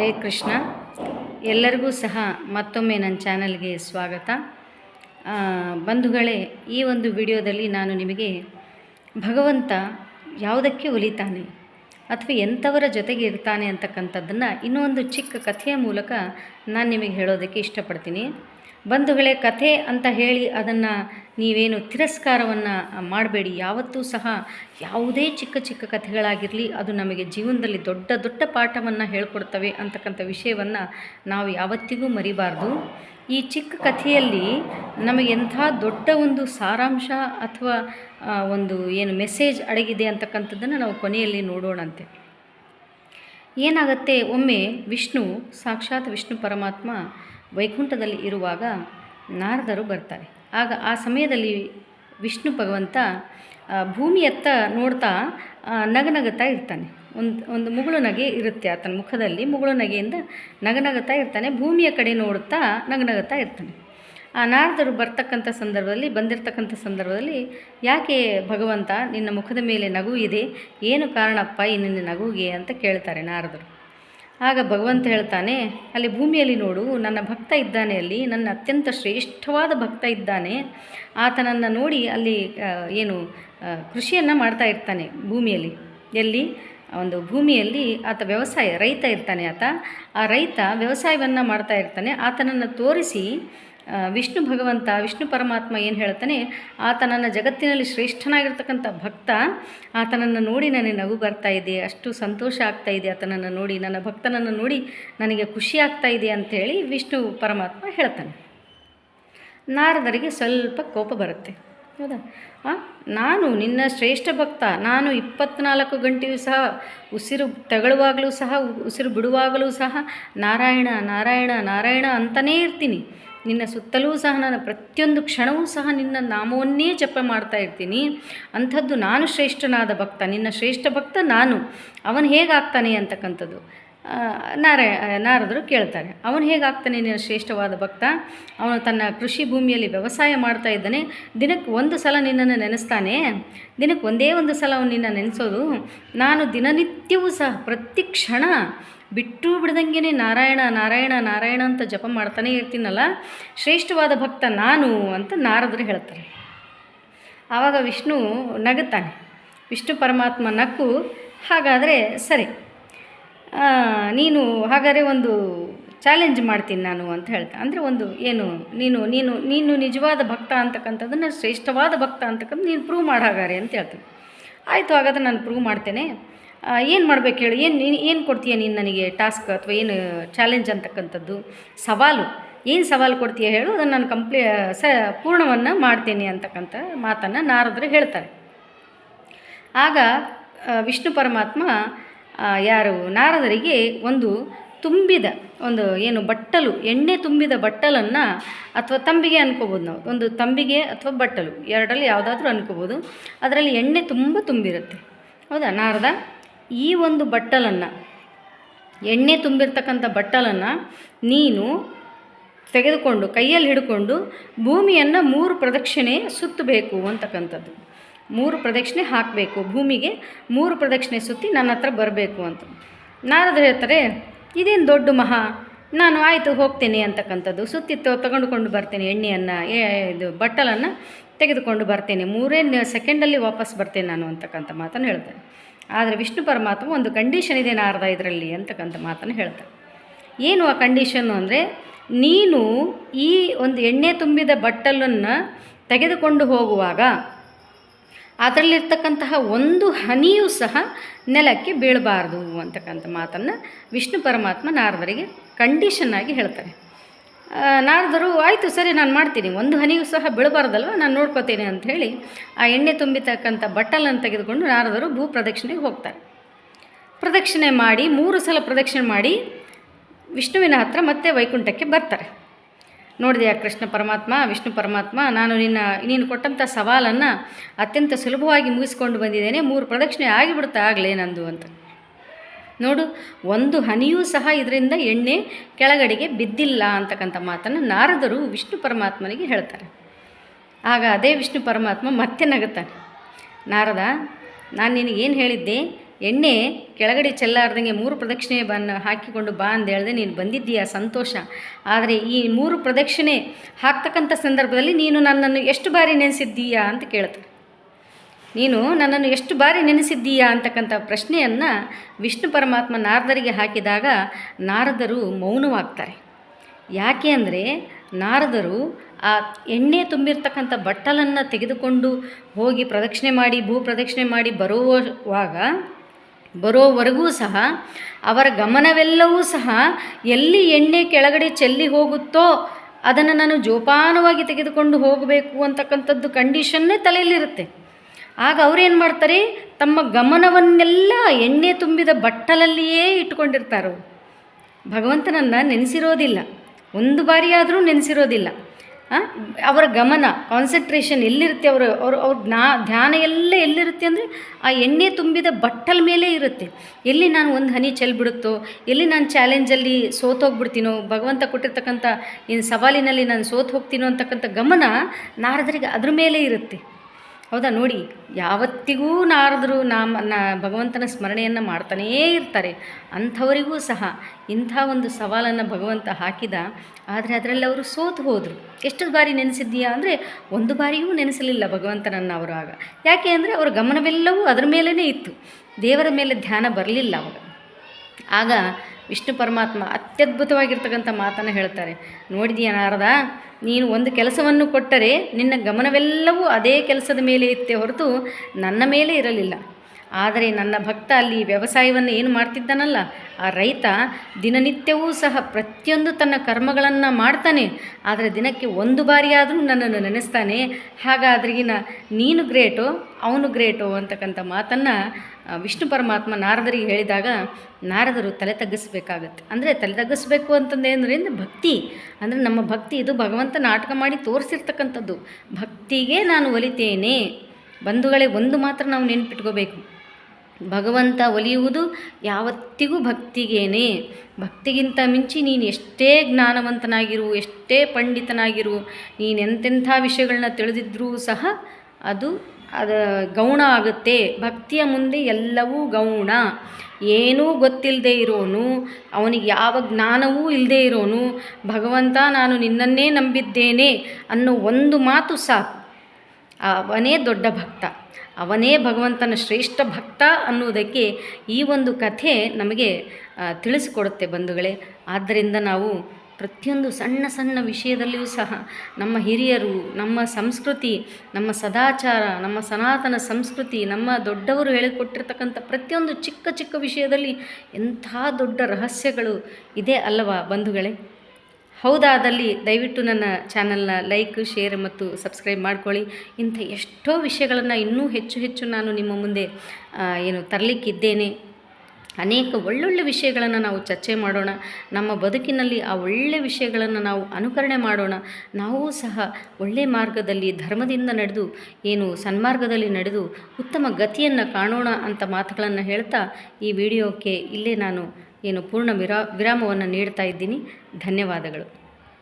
ಹರೇ ಕೃಷ್ಣ. ಎಲ್ಲರಿಗೂ ಸಹ ಮತ್ತೊಮ್ಮೆ ನನ್ನ ಚಾನಲ್ಗೆ ಸ್ವಾಗತ. ಬಂಧುಗಳೇ, ಈ ಒಂದು ವಿಡಿಯೋದಲ್ಲಿ ನಾನು ನಿಮಗೆ ಭಗವಂತ ಯಾವುದಕ್ಕೆ ಒಲಿತಾನೆ ಅಥವಾ ಎಂಥವರ ಜೊತೆಗೆ ಇರ್ತಾನೆ ಅಂತಕ್ಕಂಥದ್ದನ್ನು ಇನ್ನೂ ಒಂದು ಚಿಕ್ಕ ಕಥೆಯ ಮೂಲಕ ನಾನು ನಿಮಗೆ ಹೇಳೋದಕ್ಕೆ ಇಷ್ಟಪಡ್ತೀನಿ. ಬಂಧುಗಳೇ ಕಥೆ ಅಂತ ಹೇಳಿ ಅದನ್ನು ನೀವೇನು ತಿರಸ್ಕಾರವನ್ನು ಮಾಡಬೇಡಿ. ಯಾವತ್ತೂ ಸಹ ಯಾವುದೇ ಚಿಕ್ಕ ಚಿಕ್ಕ ಕಥೆಗಳಾಗಿರಲಿ, ಅದು ನಮಗೆ ಜೀವನದಲ್ಲಿ ದೊಡ್ಡ ದೊಡ್ಡ ಪಾಠವನ್ನು ಹೇಳ್ಕೊಡ್ತವೆ ಅಂತಕ್ಕಂಥ ವಿಷಯವನ್ನು ನಾವು ಯಾವತ್ತಿಗೂ ಮರಿಬಾರ್ದು. ಈ ಚಿಕ್ಕ ಕಥೆಯಲ್ಲಿ ನಮಗೆ ಎಂಥ ದೊಡ್ಡ ಒಂದು ಸಾರಾಂಶ ಅಥವಾ ಒಂದು ಏನು ಮೆಸೇಜ್ ಅಡಗಿದೆ ಅಂತಕ್ಕಂಥದ್ದನ್ನು ನಾವು ಕೊನೆಯಲ್ಲಿ ನೋಡೋಣಂತೆ. ಏನಾಗುತ್ತೆ, ಒಮ್ಮೆ ವಿಷ್ಣು, ಸಾಕ್ಷಾತ್ ವಿಷ್ಣು ಪರಮಾತ್ಮ ವೈಕುಂಠದಲ್ಲಿ ಇರುವಾಗ ನಾರದರು ಬರ್ತಾರೆ. ಆಗ ಆ ಸಮಯದಲ್ಲಿ ವಿಷ್ಣು ಭಗವಂತ ಭೂಮಿಯತ್ತ ನೋಡ್ತಾ ನಗನಗುತ್ತಾ ಇರ್ತಾನೆ. ಒಂದು ಒಂದು ಮುಗುಳು ನಗೆ ಇರುತ್ತೆ ಆತನ ಮುಖದಲ್ಲಿ, ಮುಗುಳು ನಗೆಯಿಂದ ನಗನಗುತ್ತಾ ಇರ್ತಾನೆ. ಭೂಮಿಯ ಕಡೆ ನೋಡುತ್ತಾ ನಗನಗುತ್ತಾ ಇರ್ತಾನೆ. ಆ ನಾರದರು ಬರ್ತಕ್ಕಂಥ ಸಂದರ್ಭದಲ್ಲಿ, ಬಂದಿರತಕ್ಕಂಥ ಸಂದರ್ಭದಲ್ಲಿ ಯಾಕೆ ಭಗವಂತ ನಿನ್ನ ಮುಖದ ಮೇಲೆ ನಗು ಇದೆ? ಏನು ಕಾರಣಪ್ಪ ಈ ನಿನ್ನ ನಗುವಿಗೆ ಅಂತ ಕೇಳ್ತಾರೆ ನಾರದರು. ಆಗ ಭಗವಂತ ಹೇಳ್ತಾನೆ, ಅಲ್ಲಿ ಭೂಮಿಯಲ್ಲಿ ನೋಡು, ನನ್ನ ಭಕ್ತ ಇದ್ದಾನೆ ಅಲ್ಲಿ, ನನ್ನ ಅತ್ಯಂತ ಶ್ರೇಷ್ಠವಾದ ಭಕ್ತ ಇದ್ದಾನೆ. ಆತನನ್ನು ನೋಡಿ ಅಲ್ಲಿ ಏನು ಕೃಷಿಯನ್ನು ಮಾಡ್ತಾ ಇರ್ತಾನೆ ಭೂಮಿಯಲ್ಲಿ. ಎಲ್ಲಿ? ಒಂದು ಭೂಮಿಯಲ್ಲಿ ಆತ ವ್ಯವಸಾಯ, ರೈತ ಇರ್ತಾನೆ ಆತ. ಆ ರೈತ ವ್ಯವಸಾಯವನ್ನು ಮಾಡ್ತಾ ಇರ್ತಾನೆ. ಆತನನ್ನು ತೋರಿಸಿ ವಿಷ್ಣು ಭಗವಂತ, ವಿಷ್ಣು ಪರಮಾತ್ಮ ಏನು ಹೇಳ್ತಾನೆ ಆತನನ್ನು ಜಗತ್ತಿನಲ್ಲಿ ಶ್ರೇಷ್ಠನಾಗಿರ್ತಕ್ಕಂಥ ಭಕ್ತ, ಆತನನ್ನು ನೋಡಿ ನನಗೆ ನಗು ಬರ್ತಾ ಇದೆ, ಅಷ್ಟು ಸಂತೋಷ ಆಗ್ತಾ ಇದೆ ಆತನನ್ನು ನೋಡಿ, ನನ್ನ ಭಕ್ತನನ್ನು ನೋಡಿ ನನಗೆ ಖುಷಿ ಆಗ್ತಾ ಇದೆ ಅಂಥೇಳಿ ವಿಷ್ಣು ಪರಮಾತ್ಮ ಹೇಳ್ತಾನೆ. ನಾರದರಿಗೆ ಸ್ವಲ್ಪ ಕೋಪ ಬರುತ್ತೆ. ಹೌದಾ? ನಾನು ನಿನ್ನ ಶ್ರೇಷ್ಠ ಭಕ್ತ, ನಾನು ಇಪ್ಪತ್ನಾಲ್ಕು ಗಂಟೆಯೂ ಸಹ ಉಸಿರು ತಗೊಳ್ಳುವಾಗಲೂ ಸಹ, ಉಸಿರು ಬಿಡುವಾಗಲೂ ಸಹ ನಾರಾಯಣ ನಾರಾಯಣ ನಾರಾಯಣ ಅಂತಲೇ ಇರ್ತೀನಿ. ನಿನ್ನ ಸುತ್ತಲೂ ಸಹ ನಾನು ಪ್ರತಿಯೊಂದು ಕ್ಷಣವೂ ಸಹ ನಿನ್ನ ನಾಮವನ್ನೇ ಜಪ ಮಾಡ್ತಾ ಇರ್ತೀನಿ. ಅಂಥದ್ದು ನಾನು ಶ್ರೇಷ್ಠನಾದ ಭಕ್ತ, ನಿನ್ನ ಶ್ರೇಷ್ಠ ಭಕ್ತ ನಾನು. ಅವನು ಹೇಗಾಗ್ತಾನೆ ಅಂತಕ್ಕಂಥದ್ದು. ಆ, ನಾರಾಯ ನಾರದರು ಕೇಳ್ತಾರೆ ಅವನು ಹೇಗಾಗ್ತಾನೆ ನಿನ್ನ ಶ್ರೇಷ್ಠವಾದ ಭಕ್ತ? ಅವನು ತನ್ನ ಕೃಷಿ ಭೂಮಿಯಲ್ಲಿ ವ್ಯವಸಾಯ ಮಾಡ್ತಾ ಇದ್ದಾನೆ ದಿನಕ್ಕೆ ಒಂದು ಸಲ ನಿನ್ನನ್ನು ನೆನೆಸ್ತಾನೆ? ದಿನಕ್ಕೆ ಒಂದೇ ಒಂದು ಸಲ ಅವನು ನಿನ್ನ ನೆನೆಸೋದು? ನಾನು ದಿನನಿತ್ಯವೂ ಸಹ ಪ್ರತಿ ಕ್ಷಣ ಬಿಟ್ಟು ಬಿಡ್ದಂಗೆ ನಾರಾಯಣ ನಾರಾಯಣ ನಾರಾಯಣ ಅಂತ ಜಪ ಮಾಡ್ತಾನೆ ಇರ್ತೀನಲ್ಲ ಶ್ರೇಷ್ಠವಾದ ಭಕ್ತ ನಾನು ಅಂತ ನಾರದರು ಹೇಳ್ತಾರೆ. ಆವಾಗ ವಿಷ್ಣು ನಗುತ್ತಾನೆ ವಿಷ್ಣು ಪರಮಾತ್ಮ ನಕ್ಕು ಹಾಗಾದರೆ ಸರಿ ನೀನು ಹಾಗಾದರೆ ಒಂದು ಚಾಲೆಂಜ್ ಮಾಡ್ತೀನಿ ನಾನು ಅಂತ ಹೇಳ್ತಾ. ಅಂದರೆ ಒಂದು ಏನು, ನೀನು ನೀನು ನೀನು ನಿಜವಾದ ಭಕ್ತ ಅಂತಕ್ಕಂಥದ್ದನ್ನು, ಶ್ರೇಷ್ಠವಾದ ಭಕ್ತ ಅಂತಕ್ಕಂಥ ನೀನು ಪ್ರೂವ್ ಮಾಡಿ ಹಾಗಾರೆ ಅಂತ ಹೇಳ್ತೀನಿ. ಆಯಿತು, ಹಾಗಾದ್ರೆ ನಾನು ಪ್ರೂವ್ ಮಾಡ್ತೇನೆ. ಏನು ಮಾಡ್ಬೇಕು ಹೇಳು? ಏನು, ನೀನು, ಏನು ಕೊಡ್ತೀಯ ನೀನು ನನಗೆ ಟಾಸ್ಕ್ ಅಥವಾ ಏನು ಚಾಲೆಂಜ್ ಅಂತಕ್ಕಂಥದ್ದು? ಸವಾಲು? ಏನು ಸವಾಲು ಕೊಡ್ತೀಯ ಹೇಳು? ಅದನ್ನು ನಾನು ಕಂಪ್ಲೀ ಸ, ಪೂರ್ಣವನ್ನು ಮಾಡ್ತೇನೆ ಅಂತಕ್ಕಂಥ ಮಾತನ್ನು ನಾರದರು ಹೇಳ್ತಾರೆ. ಆಗ ವಿಷ್ಣು ಪರಮಾತ್ಮ ಯಾರು? ನಾರದರಿಗೆ ಒಂದು ತುಂಬಿದ, ಒಂದು ಏನು ಬಟ್ಟಲು, ಎಣ್ಣೆ ತುಂಬಿದ ಬಟ್ಟಲನ್ನು ಅಥವಾ ತಂಬಿಗೆ ಅನ್ಕೋಬೋದು ನಾವು. ಒಂದು ತಂಬಿಗೆ ಅಥವಾ ಬಟ್ಟಲು, ಎರಡರಲ್ಲಿ ಯಾವುದಾದ್ರೂ ಅನ್ಕೋಬೋದು. ಅದರಲ್ಲಿ ಎಣ್ಣೆ ತುಂಬ ತುಂಬಿರುತ್ತೆ. ಹೌದಾ ನಾರದ? ಈ ಒಂದು ಬಟ್ಟಲನ್ನು, ಎಣ್ಣೆ ತುಂಬಿರ್ತಕ್ಕಂಥ ಬಟ್ಟಲನ್ನು ನೀನು ತೆಗೆದುಕೊಂಡು, ಕೈಯಲ್ಲಿ ಹಿಡ್ಕೊಂಡು ಭೂಮಿಯನ್ನು ಮೂರು ಪ್ರದಕ್ಷಿಣೆ ಸುತ್ತಬೇಕು ಅಂತಕ್ಕಂಥದ್ದು. ಮೂರು ಪ್ರದಕ್ಷಿಣೆ ಹಾಕಬೇಕು. ಭೂಮಿಗೆ ಮೂರು ಪ್ರದಕ್ಷಿಣೆ ಸುತ್ತಿ ನನ್ನ ಹತ್ರ ಬರಬೇಕು ಅಂತ. ನಾರದ್ರು ಹೇಳ್ತಾರೆ, ಇದೇನು ದೊಡ್ಡ ಮಹಾ? ನಾನು ಆಯಿತು ಹೋಗ್ತೇನೆ ಅಂತಕ್ಕಂಥದ್ದು. ಸುತ್ತಿ ತಗೊಂಡುಕೊಂಡು ಬರ್ತೇನೆ ಎಣ್ಣೆಯನ್ನು ಇದು ಬಟ್ಟಲನ್ನು ತೆಗೆದುಕೊಂಡು ಬರ್ತೇನೆ. ಮೂರೇ ಸೆಕೆಂಡಲ್ಲಿ ವಾಪಸ್ ಬರ್ತೇನೆ ನಾನು ಅಂತಕ್ಕಂಥ ಮಾತನ್ನು ಹೇಳ್ತಾರೆ. ಆದರೆ ವಿಷ್ಣು ಪರಮಾತ್ಮ ಒಂದು ಕಂಡೀಷನ್ ಇದೆ ನಾರದ ಇದರಲ್ಲಿ ಅಂತಕ್ಕಂಥ ಮಾತನ್ನು ಹೇಳ್ತಾರೆ. ಏನು ಆ ಕಂಡೀಷನ್ನು ಅಂದರೆ, ನೀನು ಈ ಒಂದು ಎಣ್ಣೆ ತುಂಬಿದ ಬಟ್ಟಲನ್ನು ತೆಗೆದುಕೊಂಡು ಹೋಗುವಾಗ ಅದರಲ್ಲಿರ್ತಕ್ಕಂತಹ ಒಂದು ಹನಿಯೂ ಸಹ ನೆಲಕ್ಕೆ ಬೀಳಬಾರ್ದು ಅಂತಕ್ಕಂಥ ಮಾತನ್ನು ವಿಷ್ಣು ಪರಮಾತ್ಮ ನಾರದರಿಗೆ ಕಂಡೀಷನ್ ಆಗಿ ಹೇಳ್ತಾರೆ. ನಾರದರು, ಆಯಿತು, ಸರಿ, ನಾನು ಮಾಡ್ತೀನಿ. ಒಂದು ಹನಿಯೂ ಸಹ ಬೀಳಬಾರ್ದಲ್ವ? ನಾನು ನೋಡ್ಕೋತೇನೆ ಹೇಳಿ ಆ ಎಣ್ಣೆ ತುಂಬಿತಕ್ಕಂಥ ಬಟ್ಟಲನ್ನು ತೆಗೆದುಕೊಂಡು ನಾರದರು ಭೂ ಪ್ರದಕ್ಷಿಣೆಗೆ ಹೋಗ್ತಾರೆ. ಪ್ರದಕ್ಷಿಣೆ ಮಾಡಿ, ಮೂರು ಸಲ ಪ್ರದಕ್ಷಿಣೆ ಮಾಡಿ ವಿಷ್ಣುವಿನ ಹತ್ರ ಮತ್ತೆ ವೈಕುಂಠಕ್ಕೆ ಬರ್ತಾರೆ. ನೋಡಿದೆಯಾ ಕೃಷ್ಣ ಪರಮಾತ್ಮ, ವಿಷ್ಣು ಪರಮಾತ್ಮ, ನಾನು ನಿನ್ನ, ನೀನು ಕೊಟ್ಟಂಥ ಸವಾಲನ್ನು ಅತ್ಯಂತ ಸುಲಭವಾಗಿ ಮುಗಿಸ್ಕೊಂಡು ಬಂದಿದ್ದೇನೆ, ಮೂರು ಪ್ರದಕ್ಷಿಣೆ ಆಗಿಬಿಡುತ್ತೆ ಆಗಲೇ ನಂದು ಅಂತ. ನೋಡು, ಒಂದು ಹನಿಯೂ ಸಹ ಇದರಿಂದ ಎಣ್ಣೆ ಕೆಳಗಡೆಗೆ ಬಿದ್ದಿಲ್ಲ ಅಂತಕ್ಕಂಥ ಮಾತನ್ನು ನಾರದರು ವಿಷ್ಣು ಪರಮಾತ್ಮನಿಗೆ ಹೇಳ್ತಾರೆ. ಆಗ ಅದೇ ವಿಷ್ಣು ಪರಮಾತ್ಮ ಮತ್ತೆ ನಗುತ್ತಾನೆ. ನಾರದ, ನಾನು ನಿನಗೇನು ಹೇಳಿದ್ದೆ? ಎಣ್ಣೆ ಕೆಳಗಡೆ ಚೆಲ್ಲಾರ್ದಂಗೆ ಮೂರು ಪ್ರದಕ್ಷಿಣೆ ಬನ್ನ ಹಾಕಿಕೊಂಡು ಬಾ ಅಂತ ಹೇಳಿದೆ ನೀನು ಬಂದಿದ್ದೀಯಾ? ಸಂತೋಷ. ಆದರೆ ಈ ಮೂರು ಪ್ರದಕ್ಷಿಣೆ ಹಾಕ್ತಕ್ಕಂಥ ಸಂದರ್ಭದಲ್ಲಿ ನೀನು ನನ್ನನ್ನು ಎಷ್ಟು ಬಾರಿ ನೆನೆಸಿದ್ದೀಯಾ ಅಂತ ಕೇಳ್ತಾರೆ ನೀನು ನನ್ನನ್ನು ಎಷ್ಟು ಬಾರಿ ನೆನೆಸಿದ್ದೀಯಾ ಅಂತಕ್ಕಂಥ ಪ್ರಶ್ನೆಯನ್ನು ವಿಷ್ಣು ಪರಮಾತ್ಮ ನಾರದರಿಗೆ ಹಾಕಿದಾಗ ನಾರದರು ಮೌನವಾಗ್ತಾರೆ. ಯಾಕೆ ಅಂದರೆ ನಾರದರು ಆ ಎಣ್ಣೆ ತುಂಬಿರ್ತಕ್ಕಂಥ ಬಟ್ಟಲನ್ನು ತೆಗೆದುಕೊಂಡು ಹೋಗಿ ಪ್ರದಕ್ಷಿಣೆ ಮಾಡಿ, ಭೂ ಪ್ರದಕ್ಷಿಣೆ ಮಾಡಿ ಬರುವಾಗ ಬರೋವರೆಗೂ ಸಹ ಅವರ ಗಮನವೆಲ್ಲವೂ ಸಹ ಎಲ್ಲಿ ಎಣ್ಣೆ ಕೆಳಗಡೆ ಚೆಲ್ಲಿ ಹೋಗುತ್ತೋ ಅದನ್ನು ನಾನು ಜೋಪಾನವಾಗಿ ತೆಗೆದುಕೊಂಡು ಹೋಗಬೇಕು ಅಂತಕ್ಕಂಥದ್ದು ಕಂಡೀಷನ್ನೇ ತಲೆಯಲ್ಲಿರುತ್ತೆ. ಆಗ ಅವ್ರೇನು ಮಾಡ್ತಾರೆ? ತಮ್ಮ ಗಮನವನ್ನೆಲ್ಲ ಎಣ್ಣೆ ತುಂಬಿದ ಬಟ್ಟಲಲ್ಲಿಯೇ ಇಟ್ಕೊಂಡಿರ್ತಾರೆ? ಭಗವಂತನನ್ನು ನೆನೆಸಿರೋದಿಲ್ಲ. ಒಂದು ಬಾರಿಯಾದರೂ ನೆನೆಸಿರೋದಿಲ್ಲ. ಅವರ ಗಮನ ಕಾನ್ಸಂಟ್ರೇಷನ್ ಎಲ್ಲಿರುತ್ತೆ ಅವರು? ಅವ್ರ ಅವ್ರ ಜ್ಞಾ, ಧ್ಯಾನ ಎಲ್ಲ ಎಲ್ಲಿರುತ್ತೆ ಅಂದರೆ ಆ ಎಣ್ಣೆ ತುಂಬಿದ ಬಟ್ಟಲ ಮೇಲೆ ಇರುತ್ತೆ. ಎಲ್ಲಿ ನಾನು ಒಂದು ಹನಿ ಚೆಲ್ಬಿಡುತ್ತೋ ಎಲ್ಲಿ ನಾನು ಚಾಲೆಂಜಲ್ಲಿ ಸೋತೋಗ್ಬಿಡ್ತೀನೋ ಭಗವಂತ ಕೊಟ್ಟಿರ್ತಕ್ಕಂಥ ಇನ್ನು ಸವಾಲಿನಲ್ಲಿ ನಾನು ಸೋತು ಹೋಗ್ತೀನೋ ಅಂತಕ್ಕಂಥ ಗಮನ ನಾರದರಿಗೆ ಅದ್ರ ಮೇಲೆ ಇರುತ್ತೆ. ಹೌದಾ? ನೋಡಿ, ಯಾವತ್ತಿಗೂ ನಾರದರು ನಾಮ, ನಾ, ಭಗವಂತನ ಸ್ಮರಣೆಯನ್ನು ಮಾಡ್ತಾನೇ ಇರ್ತಾರೆ. ಅಂಥವರಿಗೂ ಸಹ ಇಂಥ ಒಂದು ಸವಾಲನ್ನು ಭಗವಂತ ಹಾಕಿದ, ಆದರೆ ಅದರಲ್ಲಿ ಅವರು ಸೋತು ಹೋದರು. ಎಷ್ಟು ಬಾರಿ ನೆನೆಸಿದ್ದೀಯಾ ಅಂದರೆ, ಒಂದು ಬಾರಿಯೂ ನೆನೆಸಲಿಲ್ಲ ಭಗವಂತನನ್ನು ಅವರು ಆಗ. ಯಾಕೆ ಅಂದರೆ, ಅವರ ಗಮನವೆಲ್ಲವೂ ಅದರ ಮೇಲೇ ಇತ್ತು. ದೇವರ ಮೇಲೆ ಧ್ಯಾನ ಬರಲಿಲ್ಲ ಅವಾಗ. ಆಗ ವಿಷ್ಣು ಪರಮಾತ್ಮ ಅತ್ಯದ್ಭುತವಾಗಿರ್ತಕ್ಕಂಥ ಮಾತನ್ನು ಹೇಳ್ತಾರೆ. ನೋಡಿದೀಯ ನಾರದ? ನೀನು ಒಂದು ಕೆಲಸವನ್ನು ಕೊಟ್ಟರೆ ನಿನ್ನ ಗಮನವೆಲ್ಲವೂ ಅದೇ ಕೆಲಸದ ಮೇಲೆ ಇತ್ತೇ ಹೊರತು ನನ್ನ ಮೇಲೆ ಇರಲಿಲ್ಲ. ಆದರೆ ನನ್ನ ಭಕ್ತ ಅಲ್ಲಿ ವ್ಯವಸಾಯವನ್ನು ಏನು ಮಾಡ್ತಿದ್ದಾನಲ್ಲ? ಆ ರೈತ ದಿನನಿತ್ಯವೂ ಸಹ ಪ್ರತಿಯೊಂದು ತನ್ನ ಕರ್ಮಗಳನ್ನು ಮಾಡ್ತಾನೆ. ಆದರೆ ದಿನಕ್ಕೆ ಒಂದು ಬಾರಿಯಾದರೂ ನನ್ನನ್ನು ನೆನೆಸ್ತಾನೆ. ಹಾಗಾದ್ರಿಗಿನ ನೀನು ಗ್ರೇಟೋ, ಅವನು ಗ್ರೇಟೋ ಅಂತಕ್ಕಂಥ ಮಾತನ್ನು ವಿಷ್ಣು ಪರಮಾತ್ಮ ನಾರದರಿಗೆ ಹೇಳಿದಾಗ ನಾರದರು ತಲೆ ತಗ್ಗಿಸ್ಬೇಕಾಗತ್ತೆ. ಅಂದರೆ ತಲೆ ತಗ್ಗಿಸ್ಬೇಕು ಅಂತಂದೇಂದ್ರೆ ಭಕ್ತಿ. ಅಂದರೆ ನಮ್ಮ ಭಕ್ತಿ ಇದು ಭಗವಂತ ನಾಟಕ ಮಾಡಿ ತೋರಿಸಿರ್ತಕ್ಕಂಥದ್ದು. ಭಕ್ತಿಗೆ ನಾನು ಒಲಿತೇನೆ. ಬಂಧುಗಳೇ ಒಂದು ಮಾತ್ರ ನಾವು ನೆನ್ಪಿಟ್ಕೋಬೇಕು. ಭಗವಂತ ಒಲಿಯುವುದು ಯಾವತ್ತಿಗೂ ಭಕ್ತಿಗೇನೆ. ಭಕ್ತಿಗಿಂತ ಮಿಂಚಿ ನೀನು ಎಷ್ಟೇ ಜ್ಞಾನವಂತನಾಗಿರು, ಎಷ್ಟೇ ಪಂಡಿತನಾಗಿರು ನೀನೆಂತೆಂಥ ವಿಷಯಗಳನ್ನ ತಿಳಿದಿದ್ರೂ ಸಹ ಅದು ಅದು ಗೌಣ ಆಗುತ್ತೆ. ಭಕ್ತಿಯ ಮುಂದೆ ಎಲ್ಲವೂ ಗೌಣ. ಏನೂ ಗೊತ್ತಿಲ್ಲದೆ ಇರೋನು. ಅವನಿಗೆ ಯಾವ ಜ್ಞಾನವೂ ಇಲ್ಲದೆ ಇರೋನು. ಭಗವಂತ, ನಾನು ನಿನ್ನನ್ನೇ ನಂಬಿದ್ದೇನೆ ಅನ್ನೋ ಒಂದು ಮಾತು ಸಾಕು. ಅವನೇ ದೊಡ್ಡ ಭಕ್ತ. ಅವನೇ ಭಗವಂತನ ಶ್ರೇಷ್ಠ ಭಕ್ತ ಅನ್ನುವುದಕ್ಕೆ ಈ ಒಂದು ಕಥೆ ನಮಗೆ ತಿಳಿಸಿಕೊಡುತ್ತೆ ಬಂಧುಗಳೇ. ಆದ್ದರಿಂದ ನಾವು ಪ್ರತಿಯೊಂದು ಸಣ್ಣ ಸಣ್ಣ ವಿಷಯದಲ್ಲಿಯೂ ಸಹ ನಮ್ಮ ಹಿರಿಯರು, ನಮ್ಮ ಸಂಸ್ಕೃತಿ, ನಮ್ಮ ಸದಾಚಾರ, ನಮ್ಮ ಸನಾತನ ಸಂಸ್ಕೃತಿ, ನಮ್ಮ ದೊಡ್ಡವರು ಹೇಳಿಕೊಟ್ಟಿರ್ತಕ್ಕಂಥ ಪ್ರತಿಯೊಂದು ಚಿಕ್ಕ ಚಿಕ್ಕ ವಿಷಯದಲ್ಲಿ ಎಂಥ ದೊಡ್ಡ ರಹಸ್ಯಗಳು ಇದೆ ಅಲ್ಲವಾ ಬಂಧುಗಳೇ? ಹೌದಾದಲ್ಲಿ ದಯವಿಟ್ಟು ನನ್ನ ಚಾನಲ್ನ ಲೈಕ್, ಶೇರ್ ಮತ್ತು ಸಬ್ಸ್ಕ್ರೈಬ್ ಮಾಡ್ಕೊಳ್ಳಿ. ಇಂಥ ಎಷ್ಟೋ ವಿಷಯಗಳನ್ನು ಇನ್ನೂ ಹೆಚ್ಚು ಹೆಚ್ಚು ನಾನು ನಿಮ್ಮ ಮುಂದೆ ಏನು ತರಲಿಕ್ಕಿದ್ದೇನೆ. ಅನೇಕ ಒಳ್ಳೊಳ್ಳೆ ವಿಷಯಗಳನ್ನು ನಾವು ಚರ್ಚೆ ಮಾಡೋಣ, ನಮ್ಮ ಬದುಕಿನಲ್ಲಿ ಆ ಒಳ್ಳೆ ವಿಷಯಗಳನ್ನು ನಾವು ಅನುಕರಣೆ ಮಾಡೋಣ, ನಾವು ಸಹ ಒಳ್ಳೆಯ ಮಾರ್ಗದಲ್ಲಿ ಧರ್ಮದಿಂದ ನಡೆದು, ಏನು ಸನ್ಮಾರ್ಗದಲ್ಲಿ ನಡೆದು ಉತ್ತಮ ಗತಿಯನ್ನು ಕಾಣೋಣ ಅಂತ ಮಾತುಗಳನ್ನು ಹೇಳ್ತಾ ಈ ವಿಡಿಯೋಕ್ಕೆ ಇಲ್ಲೇ ನಾನು ಏನು ಪೂರ್ಣ ವಿರಾ, ವಿರಾಮವನ್ನು ನೀಡ್ತಾ ಇದ್ದೀನಿ. ಧನ್ಯವಾದಗಳು.